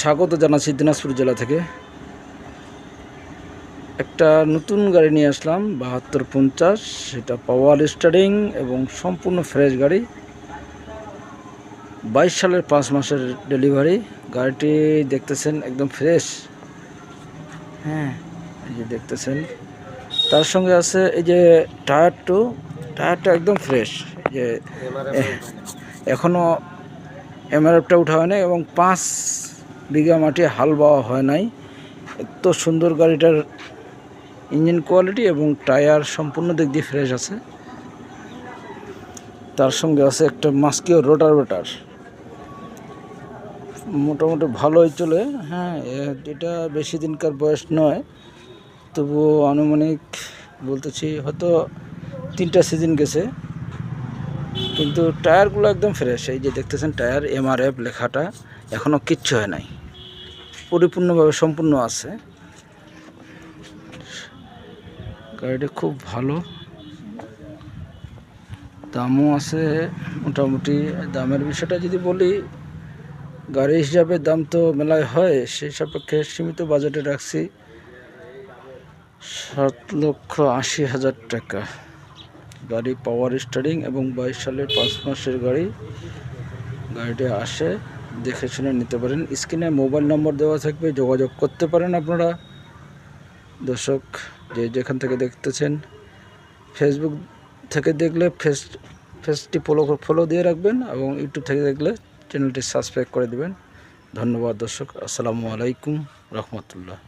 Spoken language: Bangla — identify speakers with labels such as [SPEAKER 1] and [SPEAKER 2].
[SPEAKER 1] স্বাগত জানাচ্ছি দিনাজপুর জেলা থেকে। একটা নতুন গাড়ি নিয়ে আসলাম বাহাত্তর পঞ্চাশ। সেটা পাওয়ার স্টারিং এবং সম্পূর্ণ ফ্রেশ গাড়ি। বাইশ সালের পাঁচ মাসের ডেলিভারি। গাড়িটি দেখতেছেন একদম ফ্রেশ। হ্যাঁ। এই যে দেখতেছেন। তার সঙ্গে আছে এই যে টায়ার টু। টায়ারটা একদম ফ্রেশ। যে এখনও এখনও এমআরএফটা উঠা হয় নাই এবং পাঁচ বিঘা মাটি হাল বাওয়া হয় নাই। এত সুন্দর গাড়িটার ইঞ্জিন কোয়ালিটি এবং টায়ার সম্পূর্ণ দিক দিয়ে ফ্রেশ আছে। তার সঙ্গে আছে একটা মাস্কিও রোটার মোটামুটি ভালোই চলে। হ্যাঁ এটা বেশি দিনকার বয়স নয়। তবুও আনুমানিক বলতেছি হয়তো তিনটা সিজন গেছে। কিন্তু টায়ারগুলো একদম ফ্রেশ। এই যে দেখতেছেন, টায়ার এমআরএফ লেখাটা এখনও কিচ্ছু হয় নাই। পরিপূর্ণভাবে সম্পূর্ণ আছে। গাড়িটা খুব ভালো। দামও আছে, মোটামুটি দামের বিষয়টা যদি বলি, গাড়ি হিসাবে দাম তো মেলায় হয়, সেই সাপেক্ষে সীমিত বাজেটে রাখছি সাত লক্ষ আশি হাজার টাকা। গাড়ি পাওয়ার স্টারিং এবং বাইশ সালের পাঁচ মাসের গাড়ি গাড়িটি আসে। দেখে শুনে নিতে পারেন। স্ক্রিনে মোবাইল নম্বর দেওয়া থাকবে, যোগাযোগ করতে পারেন আপনারা। দর্শক, যে যেখান থেকে দেখতেছেন ফেসবুক থেকে দেখলে ফেস ফেসটি ফলো ফলো দিয়ে রাখবেন এবং ইউটিউব থেকে দেখলে চ্যানেলটি সাবস্ক্রাইব করে দেবেন। ধন্যবাদ দর্শক, আসসালামু আলাইকুম রহমতুল্লাহ।